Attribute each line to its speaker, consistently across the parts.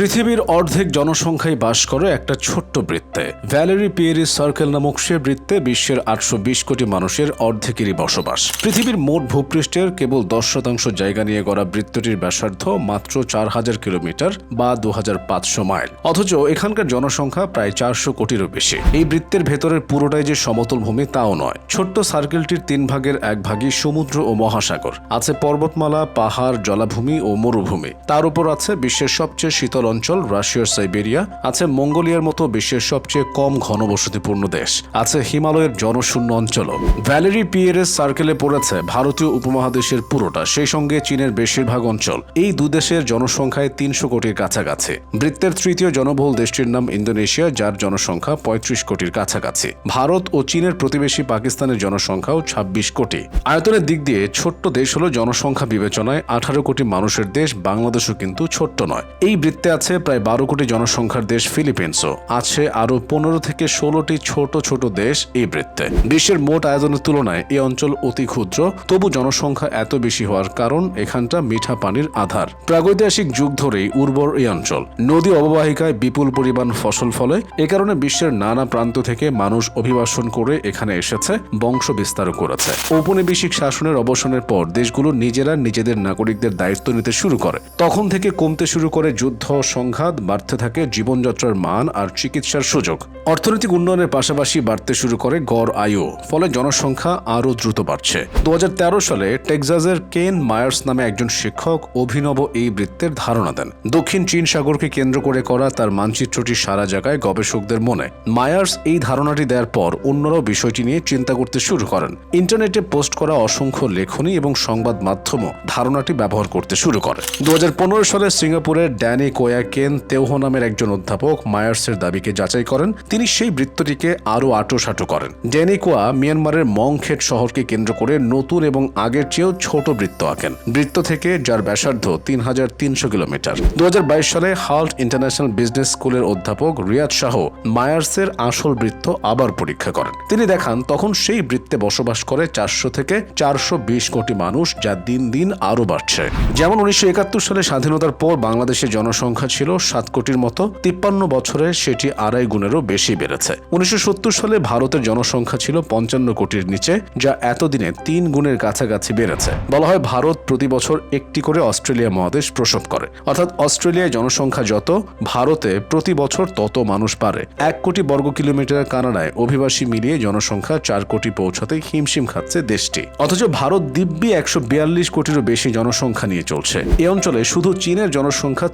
Speaker 1: পৃথিবীর অর্ধেক জনসংখ্যাই বাস করে একটা ছোট্ট বৃত্তে। ভ্যালেরি পিয়েরি সার্কেল নামক সে বৃত্তে বিশ্বের আটশো বিশ কোটি মানুষের অর্ধেকেরই বসবাস। পৃথিবীর মোট ভূপৃষ্ঠের কেবল দশ শতাংশ জায়গা নিয়ে গড়া বৃত্তটির ব্যাসার্ধ মাত্র চার হাজার কিলোমিটার বা দু হাজার পাঁচশো মাইল। অথচ এখানকার জনসংখ্যা প্রায় চারশো কোটিরও বেশি। এই বৃত্তের ভেতরের পুরোটাই যে সমতল ভূমি তাও নয়। ছোট্ট সার্কেলটির তিন ভাগের এক ভাগই সমুদ্র ও মহাসাগর। আছে পর্বতমালা, পাহাড়, জলাভূমি ও মরুভূমি। তার উপর আছে বিশ্বের সবচেয়ে শীতল অঞ্চল, রাশিয়ার সাইবেরিয়া, আছে মঙ্গোলিয়ার মতো বিশ্বের সবচেয়ে কম ঘনবসতিপূর্ণ দেশ। আছে হিমালয়ের জনশূন্য অঞ্চলও। ভ্যালেরি পিয়ারেস সার্কেলে পড়েছে ভারতীয় উপমহাদেশের পুরোটা, সেই সঙ্গে চীনের বেশিরভাগ অঞ্চল। এই দু দেশের জনসংখ্যায় তিনশো কোটির কাছাকাছি। বৃত্তের তৃতীয় জনবহুল দেশটির নাম ইন্দোনেশিয়া, যার জনসংখ্যা পঁয়ত্রিশ কোটির কাছাকাছি। ভারত ও চীনের প্রতিবেশী পাকিস্তানের জনসংখ্যাও ছাব্বিশ কোটি। আয়তনের দিক দিয়ে ছোট্ট দেশ হলো জনসংখ্যা বিবেচনায় আঠারো কোটি মানুষের দেশ, বাংলাদেশও কিন্তু ছোট্ট নয়। এই বৃত্তে আছে প্রায় বারো কোটি জনসংখ্যার দেশ ফিলিপিন্সও। আছে আরও পনেরো থেকে ষোলোটি ছোট ছোট দেশ এই বৃত্তে। বিশ্বের মোট আয়তনের তুলনায় এই অঞ্চল অতি ক্ষুদ্র, তবু জনসংখ্যা এত বেশি হওয়ার কারণ এখানটা মিঠা পানির আধার। প্রাগৈতিহাসিক যুগ ধরেই উর্বর এই অঞ্চল। নদী অববাহিকায় বিপুল পরিমাণ ফসল ফলে, এ কারণে বিশ্বের নানা প্রান্ত থেকে মানুষ অভিবাসন করে এখানে এসেছে, বংশ বিস্তারও করেছে। ঔপনিবেশিক শাসনের অবসানের পর দেশগুলো নিজেরা নিজেদের নাগরিকদের দায়িত্ব নিতে শুরু করে। তখন থেকে কমতে শুরু করে যুদ্ধ সংঘাত, বাড়তে থাকে জীবনযাত্রার মান আর চিকিৎসার সুযোগ। অর্থনৈতিক উন্নয়নের পাশাপাশি বাড়তে শুরু করে গড় আয়ু, ফলে জনসংখ্যা আরও দ্রুত বাড়ছে। দুহাজার তেরো সালে টেক্সাসের কেন মায়ার্স নামে একজন শিক্ষক অভিনব এই বৃত্তের ধারণা দেন। দক্ষিণ চীন সাগরকে কেন্দ্র করে করা তার মানচিত্রটি সারা জায়গায় গবেষকদের মনে। মায়ার্স এই ধারণাটি দেওয়ার পর অন্যরাও বিষয়টি নিয়ে চিন্তা করতে শুরু করেন। ইন্টারনেটে পোস্ট করা অসংখ্য লেখনী এবং সংবাদ মাধ্যমও ধারণাটি ব্যবহার করতে শুরু করে। দু হাজার পনেরো সালে সিঙ্গাপুরের ড্যানি কোয়া কেন তেওহ নামের একজন অধ্যাপক মায়ার্সের দাবিকে যাচাই করেন তিনি সেই বৃত্তটিকে আরও আটোসাটো করেন ড্যানি কোয়া মিয়ানমারের মংখেট শহরকে কেন্দ্র করে নতুন এবং আগের চেয়েও ছোট বৃত্ত আঁকেন বৃত্ত থেকে যার ব্যাসার্ধ তিন হাজার তিনশো কিলোমিটার দু সালে হাল্ট ইন্টারন্যাশনাল বিজনেস স্কুলের অধ্যাপক রিয়াদ শাহ মায়ার্সের আসল বৃত্ত আবার পরীক্ষা করেন তিনি দেখান তখন সেই বৃত্তে বসবাস করে চারশো থেকে চারশো বিশ কোটি মানুষ যা দিন দিন আরও বাড়ছে যেমন উনিশশো একাত্তর সালে স্বাধীনতার পর বাংলাদেশের জনসংখ্যা ছিল সাত কোটির মতো, তিপ্পান্ন বছরে সেটি আড়াই গুণেরও বেশি বেড়েছে। উনিশশো সত্তর সালে ভারতের জনসংখ্যা ছিল পঞ্চান্ন কোটির নিচে, যা এতদিনে তিন গুণের কাছাকাছি বেড়েছে। বলা হয় ভারত প্রতি বছর একটি করে অস্ট্রেলিয়া মহাদেশ প্রসব করে। অর্থাৎ অস্ট্রেলিয়ায় জনসংখ্যা যত, ভারতে প্রতি বছর তত মানুষ পারে। এক কোটি বর্গ কিলোমিটার কানাডায় অভিবাসী মিলিয়ে জনসংখ্যা চার কোটি পৌঁছাতে হিমশিম খাচ্ছে দেশটি। অথচ ভারত দিব্যি একশো বিয়াল্লিশ কোটিরও বেশি জনসংখ্যা নিয়ে চলছে। এ অঞ্চলে শুধু চীনের জনসংখ্যা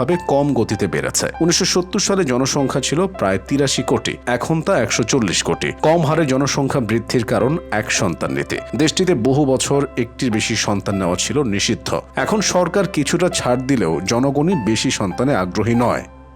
Speaker 1: তুলনামূলকভাবে কম গতিতে বেড়েছে। উনিশশো সত্তর সালে জনসংখ্যা ছিল প্রায় তিরাশি কোটি, এখন তা একশো চল্লিশ কোটি। কম হারে জনসংখ্যা বৃদ্ধির কারণ এক সন্তান নীতি দেশটিতে বহু বছর একটির বেশি সন্তান নেওয়া ছিল নিষিদ্ধ। এখন সরকার কিছুটা ছাড় দিলেও জনগণই বেশি সন্তানে আগ্রহী নয়।